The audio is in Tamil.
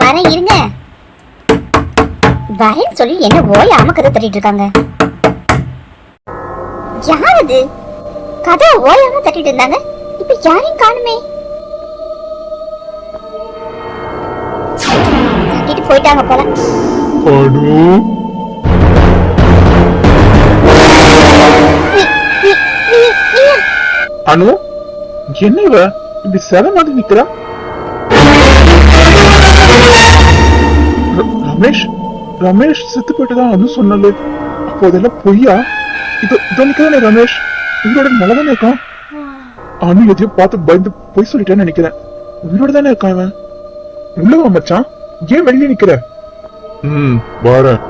வரேன் இருங்க. வரேன்னு சொல்லி என்ன ஓயாம கதை தட்டிட்டு இருக்காங்க? யார் அது கதை ஓயாம தட்டிட்டு இருந்தாங்க. இப்ப யாரையும் காணுமே? தட்டிட்டு போயிட்டாங்க போல. அனு என்ன இப்படி செத மாதிரி நிக்கிறா? ரமேஷ் ரமேஷ் செத்து போயிட்டுதான் அனு சொன்னது அப்போ அதெல்லாம் பொய்யா? இதோ இதோ நிக்கிறதானே ரமேஷ். உயிரோட நல்லதானே இருக்கான்? அனு எதையோ பார்த்து பயந்து பொய் சொல்லிட்டேன்னு நினைக்கிறேன். உயிரோட தானே இருக்கான் இவன்? உள்ள வா மச்சான். ஏன் வெளியே நிக்கிற? ம் வரேன்.